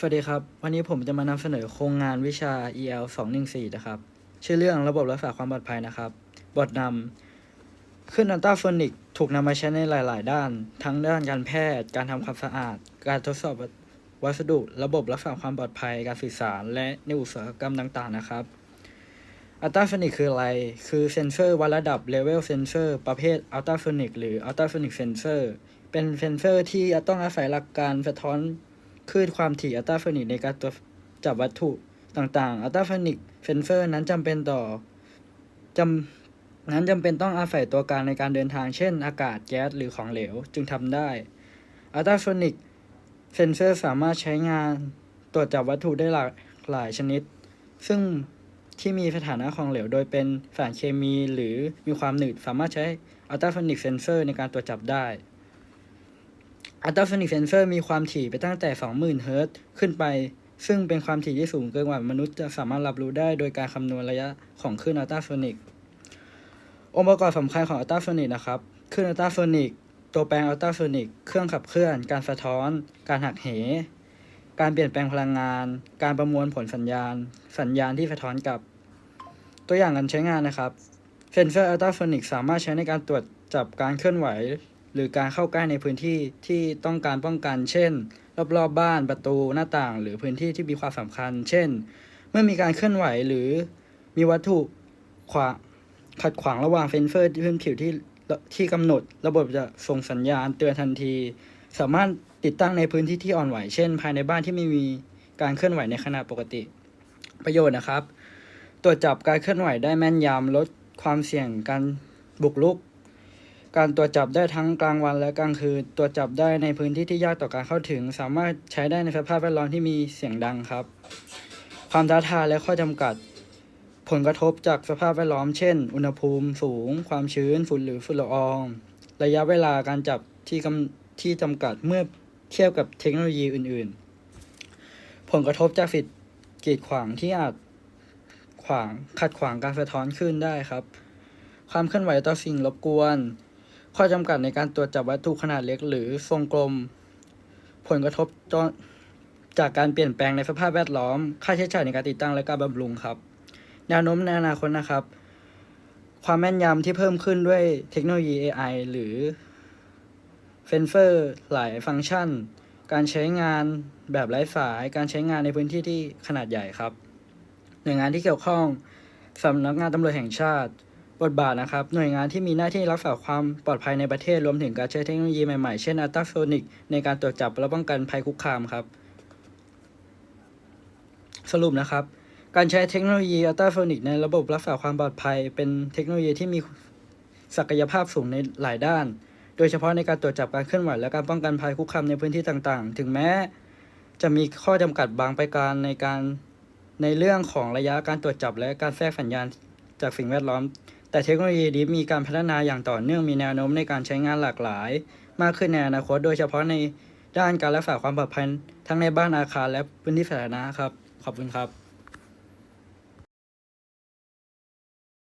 สวัสดีครับ วันนี้ผมจะมานำเสนอโครงงานวิชา EL 214 นะครับ ชื่อเรื่องระบบรักษาความปลอดภัยนะครับ บทนำขึ้นอัลตราโฟนิกถูกนำมาใช้ในหลาย ๆ ด้าน ทั้งด้านการแพทย์ การทำความสะอาด การทดสอบวัสดุ ระบบรักษาความปลอดภัย การสื่อสาร และในอุตสาหกรรมต่าง ๆ นะครับ อัลตราโฟนิกคืออะไร คือเซนเซอร์วัดระดับเลเวลเซนเซอร์ประเภทอัลตราโฟนิกหรืออัลตราโฟนิกเซนเซอร์ เป็นเซนเซอร์ที่ต้องอาศัยหลักการสะท้อน คลื่นความถี่อัลตราโฟนิกในการตรวจจับวัตถุต่างๆ อัลตราโฟนิกเซนเซอร์นั้นจำเป็นต่อจำนั้นจำเป็นต้องอาศัยตัวกางในการเดินทาง เช่น อากาศแก๊สหรือของเหลวจึงทำได้ อัลตราโฟนิกเซนเซอร์สามารถใช้งานตรวจจับวัตถุได้หลากหลายชนิด ซึ่งที่มีสถานะของเหลว โดยเป็นสารเคมีหรือมีความหนืดสามารถใช้อัลตราโฟนิกเซนเซอร์ในการตรวจจับได้ อัลตราโฟนิกเซนเซอร์มีความถี่ไปตั้งแต่ 20,000 เฮิรตซ์ขึ้นไป ซึ่งเป็นความถี่ที่สูงเกินกว่ามนุษย์จะสามารถรับรู้ได้โดยการคำนวณระยะของคลื่นอัลตราโฟนิก องค์ประกอบสำคัญของอัลตราโฟนิกนะครับ คลื่นอัลตราโฟนิก ตัวแปลงอัลตราโฟนิก เครื่องขับเคลื่อน การสะท้อน การหักเห การเปลี่ยนแปลงพลังงาน การประมวลผลสัญญาณ สัญญาณที่สะท้อนกลับ ตัวอย่างการใช้งานนะครับ เซนเซอร์อัลตราโฟนิกสามารถใช้ในการตรวจจับการเคลื่อนไหว หรือการเข้าใกล้ในพื้นที่ที่ต้องการป้องกัน เช่น รอบๆบบ้านประตูหน้าต่าง หรือพื้นที่ที่มีความสำคัญ เช่น เมื่อมีการเคลื่อนไหวหรือมีวัตถุขวาขัดขวางระหว่างเซนเซอร์พื้นผิวที่ที่กำหนด ระบบจะส่งสัญญาณเตือนทันที สามารถติดตั้งในพื้นที่ที่อ่อนไหว เช่น ภายในบ้านที่ไม่มีการเคลื่อนไหวในขณะปกติ ประโยชน์นะครับ ตรวจจับการเคลื่อนไหวได้แม่นยำลดความเสี่ยงการบุกรุก การตรวจจับได้ทั้งกลางวันและกลางคืนตรวจจับได้ในพื้นที่ที่ยากต่อการเข้าถึง สามารถใช้ได้ในสภาพแวดล้อมที่มีเสียงดังครับ ความท้าทายและข้อจำกัด ผลกระทบจากสภาพแวดล้อมเช่น อุณหภูมิสูง ความชื้นฝุ่นหรือฝุ่นละออง ระยะเวลาการจับที่กำที่จำกัดเมื่อเทียบกับเทคโนโลยีอื่น ๆ ผลกระทบจากสิ่งกีดขวางที่อาจขวางขัดขวางการสะท้อนคลื่นได้ครับ ความเคลื่อนไหวต่อสิ่งรบกวน ข้อจำกัดในการตรวจจับวัตถุขนาดเล็กหรือทรงกลม ผลกระทบจากการเปลี่ยนแปลงในสภาพแวดล้อม ค่าใช้จ่ายในการติดตั้งและการบำรุงครับ แนวโน้มในอนาคตนะครับ ความแม่นยำที่เพิ่มขึ้นด้วยเทคโนโลยี AI หรือเซนเซอร์หลายฟังก์ชัน การใช้งานแบบไร้สาย การใช้งานในพื้นที่ที่ขนาดใหญ่ครับ หน่วยงานที่เกี่ยวข้องสำนักงานตำรวจแห่งชาติ บทบาทนะครับ หน่วยงานที่มีหน้าที่รักษาความปลอดภัยในประเทศรวมถึงการใช้เทคโนโลยีใหม่ๆ เช่นอัลตราโซนิกในการตรวจจับและป้องกันภัยคุกคามครับ สรุปนะครับ การใช้เทคโนโลยีอัลตราโซนิกในระบบรักษาความปลอดภัย เป็นเทคโนโลยีที่มีศักยภาพสูงในหลายด้าน โดยเฉพาะในการตรวจจับการเคลื่อนไหวและการป้องกันภัยคุกคามในพื้นที่ต่างๆ ถึงแม้ จะมีข้อจำกัดบางประการในการในเรื่องของระยะการตรวจจับและการแทรกสัญญาณจากสิ่งแวดล้อม แต่เทคโนโลยีดีมีการพัฒนาอย่างต่อเนื่องมีแนวโน้มในการใช้งานหลากหลาย มากขึ้นในอนาคต โดยเฉพาะในด้านการรักษาความปลอดภัยทั้งในบ้านอาคารและพื้นที่สาธารณะครับ ขอบคุณครับ